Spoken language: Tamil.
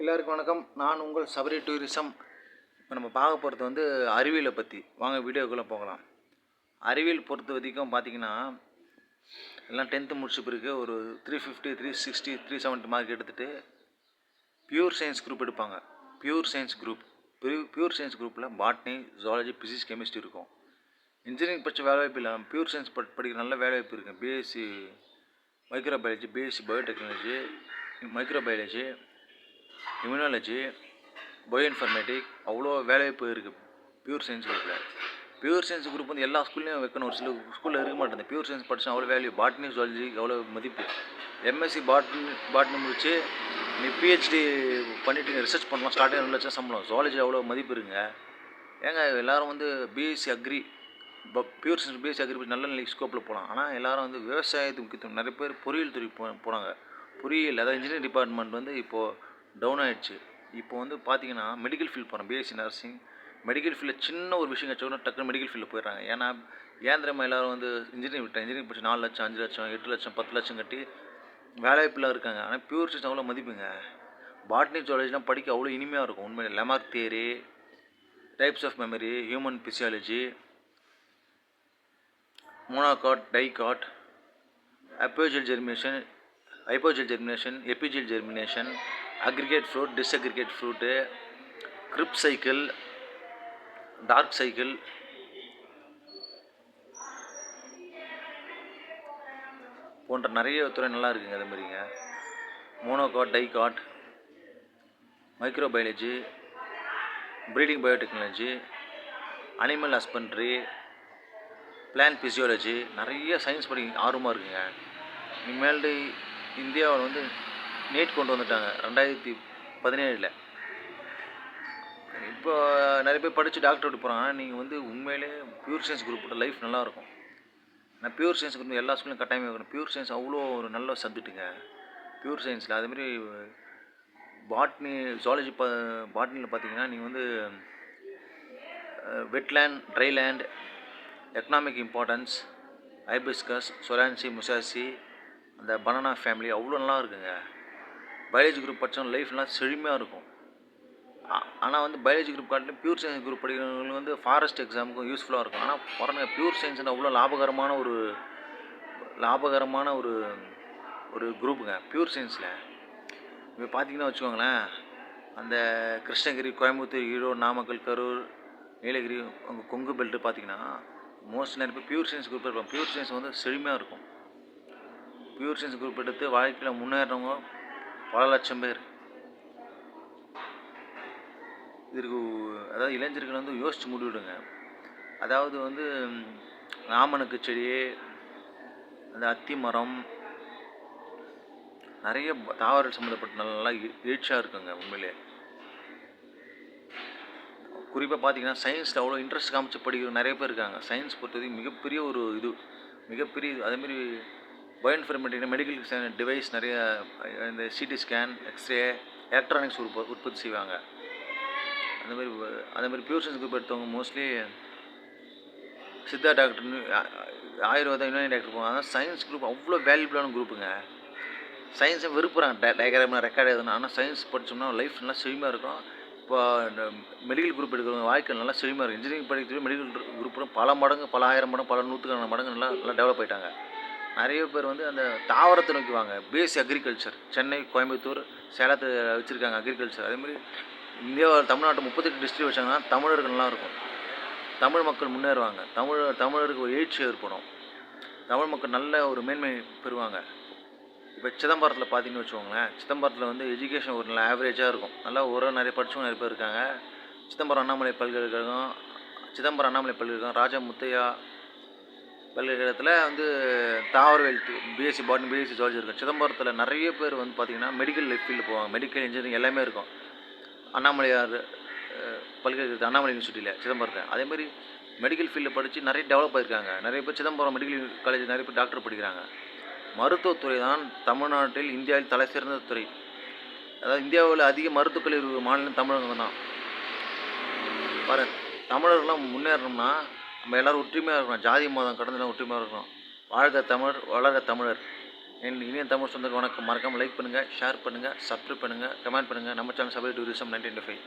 எல்லாருக்கும் வணக்கம். நான் உங்கள் சபரி டூரிசம். இப்போ நம்ம பார்க்க போகிறது வந்து அறிவியலை பற்றி வாங்க வீடியோக்குள்ளே போகலாம். அறிவியல் பொறுத்த வரைக்கும் பார்த்தீங்கன்னா எல்லாம் டென்த்து முடிச்ச பிறகு ஒரு three fifty three sixty three seventy mark எடுத்துகிட்டு பியூர் சயின்ஸ் குரூப் எடுப்பாங்க. Pure science group pure science குரூப்பில் பாட்னி ஜுவாலஜி பிசிக்ஸ் கெமிஸ்ட்ரி இருக்கும். இன்ஜினியரிங் படித்த வேலை வாய்ப்பு இல்லை. பியூர் சயின்ஸ் பட் படிக்கிற நல்ல வேலை வாய்ப்பு இருக்குது BSc microbiology BSc biotechnology microbiology immunology bio informatic அவ்வளோ வேலைவாய்ப்பு இருக்குது பியூர் சயின்ஸ் குரூப்பில் பியூர் சயின்ஸ் குரூப் வந்து எல்லா ஸ்கூல்லையும் வைக்கணும். ஒரு சில ஸ்கூலில் இருக்க மாட்டேங்குது. பியூர் சயின்ஸ் படித்தா அவ்வளோ வேல்யூ பாட்னி ஜுவாலஜி அவ்வளோ மதிப்பு. எம்எஸ்சி பாட்னி பாட்னி முடிச்சு நீ பிஹெச்டி பண்ணிட்டு ரிசர்ச் பண்ணலாம். ஸ்டார்டிங் ரெண்டு லட்சம் சம்பளம். ஜுவாலஜி அவ்வளோ மதிப்பு இருங்க ஏங்க எல்லாரும் வந்து BSc agri pure science BSc agri நல்ல நிலைக்கு ஸ்கோப்பில் போகலாம் ஆனால் எல்லோரும் வந்து விவசாயத்துக்கு முக்கியத்துவம். நிறைய பேர் பொறியியல் துறை போ போனாங்க பொறியியல் அதாவது இன்ஜினியரிங் டிபார்ட்மெண்ட் வந்து இப்போது டவுன் ஆகிடுச்சு இப்போ வந்து பார்த்தீங்கன்னா மெடிக்கல் ஃபீல்டு போகிறோம் பிஎஸ்சி நர்சிங் மெடிக்கல் ஃபீல்டில் சின்ன ஒரு விஷயம் கச்சோன்னா டக்குனு மெடிக்கல் ஃபீல்டில் போயிடுறாங்க. ஏன்னா ஏன் தெரியுமா எல்லோரும் வந்து இன்ஜினியரிங் விட்டேன் இன்ஜினியரிங் படிச்சு நாலு லட்சம் அஞ்சு லட்சம் எட்டு லட்சம் பத்து லட்சம் கட்டி வேலைவாய்ப்பில் இருக்காங்க. ஆனால் பியூர் சிஸ்டம் அவ்வளோ மதிப்புங்க. பாட்னி ஜுவாலஜிலாம் படிக்க அவ்வளோ இனிமையாக இருக்கும். உண்மையிலே Lamarck theory types of memory human physiology monocot dicot apogeal germination hypogeal germination epigeal germination aggregate fruit disaggregate fruit Krebs cycle dark cycle போன்ற நிறைய துறை நல்லா இருக்குங்க அது மாதிரிங்க. Monocot dicot microbiology breeding biotechnology animal husbandry plant physiology நிறைய சயின்ஸ் படிக்க ஆர்வமாக இருக்குங்க. இனிமேல்டு இந்தியாவில் வந்து நீட் கொண்டு வந்துட்டாங்க ரெண்டாயிரத்தி பதினேழில். இப்போ நிறைய பேர் படித்து டாக்டர் போகிறாங்க நீங்கள் வந்து உண்மையிலே பியூர் சயின்ஸ் குரூப்போட லைஃப் நல்லாயிருக்கும். நான் பியூர் சயின்ஸ் குரூப் எல்லா ஸ்கூல்லையும் கட்டாயமாக வைக்கணும். பியூர் சயின்ஸ் அவ்வளோ ஒரு நல்ல சப்ஜெக்ட்டுங்க பியூர் சயின்ஸில் அதேமாரி பாட்னி ஜுவாலஜி பா பாட்னியில் பார்த்தீங்கன்னா நீங்கள் வந்து wetland dryland economic importance hibiscus Solanaceae Musaceae அந்த பனானா ஃபேமிலி அவ்வளோ நல்லா இருக்குங்க. பயாலஜி குரூப் படித்தவங்க லைஃப்லாம் செழுமையாக இருக்கும். ஆனால் வந்து பயாலஜி குரூப் காட்டிலும் பியூர் சயின்ஸ் குரூப் படிக்கிறவங்களுக்கு வந்து ஃபாரஸ்ட் எக்ஸாமுக்கும் யூஸ்ஃபுல்லாக இருக்கும். ஆனால் பாருங்க பியூர் சயின்ஸ் அவ்வளோ லாபகரமான ஒரு லாபகரமான ஒரு ஒரு குரூப்புங்க பியூர் சயின்ஸில் இப்போ பார்த்தீங்கன்னா வச்சுக்கோங்களேன் அந்த கிருஷ்ணகிரி கோயம்புத்தூர் ஈரோடு நாமக்கல் கரூர் நீலகிரி அங்கே கொங்கு பெல்ட்டு பார்த்தீங்கன்னா மோஸ்ட் நிறைய பேர் பியூர் சயின்ஸ் குரூப் இருப்பாங்க பியூர் சயின்ஸ் வந்து செழுமையாக இருக்கும். பியூர் சயின்ஸ் குரூப் எடுத்து வாழ்க்கையில் முன்னேறவங்க பல லட்சம் பேர். இதற்கு அதாவது இளைஞர்கள் வந்து யோசித்து முடிவிடுங்க. அதாவது வந்து ராமனுக்கு செடி அந்த அத்தி மரம் நிறைய தாவரல் சம்மந்தப்பட்ட நல்லா எழுச்சியாக இருக்குங்க உண்மையிலே. குறிப்பாக பார்த்தீங்கன்னா சயின்ஸில் அவ்வளோ இன்ட்ரெஸ்ட் காமிச்சு படிக்கிற நிறைய பேர் இருக்காங்க. சயின்ஸ் பொறுத்தவரைக்கும் மிகப்பெரிய ஒரு இது மிகப்பெரிய இது. அதேமாரி பயோஇன்ஃபர்மேட்டிக் மெடிக்கல் டிவைஸ் நிறைய இந்த சிடி ஸ்கேன் எக்ஸ்ரே எலக்ட்ரானிக்ஸ் உற்ப உற்பத்தி செய்வாங்க. அந்த மாதிரி அந்த மாதிரி பியூர் சயின்ஸ் குரூப் எடுத்தவங்க மோஸ்ட்லி சித்தா டாக்டர்னு ஆயுர்வேதம் யுனானி டாக்டர் போவாங்க. ஆனால் சயின்ஸ் குரூப் அவ்வளோ வேல்யூபிளான குரூப்புங்க சயின்ஸை விருப்புறாங்க டே டயக்ராம்னா ரெக்கார்ட் எழுதணும் ஆனால் சயின்ஸ் படித்தோம்னா லைஃப் நல்லா செழிமையாக இருக்கும். இப்போ இந்த மெடிக்கல் குரூப் எடுக்கிறவங்க வாழ்க்கை நல்லா செழிமையாக இருக்கும். இன்ஜினியரிங் படிக்கிறது மெடிக்கல் குரூப் பல மடங்கு பல ஆயிரம் மடங்கு பல நூற்றுக்கான மடங்கு நல்லா நல்லா டெவலப் ஆகிட்டாங்க நிறைய பேர் வந்து அந்த தாவரத்தை நோக்கிவாங்க. பேஸ் அக்ரிகல்ச்சர் சென்னை கோயம்புத்தூர் சேலத்தை வச்சுருக்காங்க அக்ரிகல்ச்சர் அதேமாதிரி இந்தியாவில் தமிழ்நாட்டு முப்பத்தெட்டு டிஸ்ட்ரிக் வச்சாங்கன்னா தமிழர்கள் நல்லா இருக்கும் தமிழ் மக்கள் முன்னேறுவாங்க. தமிழ் தமிழருக்கு ஒரு எழுச்சி ஏற்படும். தமிழ் மக்கள் நல்ல ஒரு மேன்மை பெறுவாங்க. இப்போ சிதம்பரத்தில் பார்த்தீங்கன்னு வச்சுக்கோங்களேன் சிதம்பரத்தில் வந்து எஜுகேஷன் ஒரு நல்ல ஆவரேஜாக இருக்கும். நல்லா ஒரு நிறைய படித்தவங்க நிறைய பேர் இருக்காங்க. சிதம்பரம் அண்ணாமலை பல்கலைக்கழகம் சிதம்பரம் அண்ணாமலை பல்கலைக்கழகம் ராஜா முத்தையா பல்கலைக்கழகத்தில் வந்து தாவரவியல் பிஎஸ்சி பாட்னி பிஎஸ்சி ஜுவாலஜி இருக்கும். சிதம்பரத்தில் நிறைய பேர் வந்து பார்த்திங்கன்னா மெடிக்கல் ஃபீல்டு போவாங்க. மெடிக்கல் இன்ஜினியரிங் எல்லாமே இருக்கும். அண்ணாமலையார் பல்கலைக்கழகத்து அண்ணாமலை யூனிவர்சிட்டியில் சிதம்பரத்தை அதேமாதிரி மெடிக்கல் ஃபீல்டில் படித்து நிறைய டெவலப் ஆகிருக்காங்க நிறைய பேர் சிதம்பரம் மெடிக்கல் காலேஜ் நிறைய பேர் டாக்டர் படிக்கிறாங்க. மருத்துவத்துறை தான் தமிழ்நாட்டில் இந்தியாவில் தலை சிறந்த துறை. அதாவது இந்தியாவில் அதிக மருத்துவக் கல்லூரி மாநிலம் தமிழகம் தான். பாரு தமிழர்கள்லாம் முன்னேறணும்னா நம்ம எல்லோரும் ஒற்றுமையாக இருக்கணும். ஜாதி மதம் கடந்துலாம் ஒற்றுமையாக இருக்கணும். வாழ்க தமிழர் வளர தமிழர். என் இனிய தமிழ் சொந்தக்கு வணக்கம். மறக்காமல் லைக் பண்ணுங்கள் ஷேர் பண்ணுங்கள் சப்ஸ்கிரைப் பண்ணுங்கள் கமெண்ட் பண்ணுங்கள் நம்ம channel Sabari tourism nineteen five.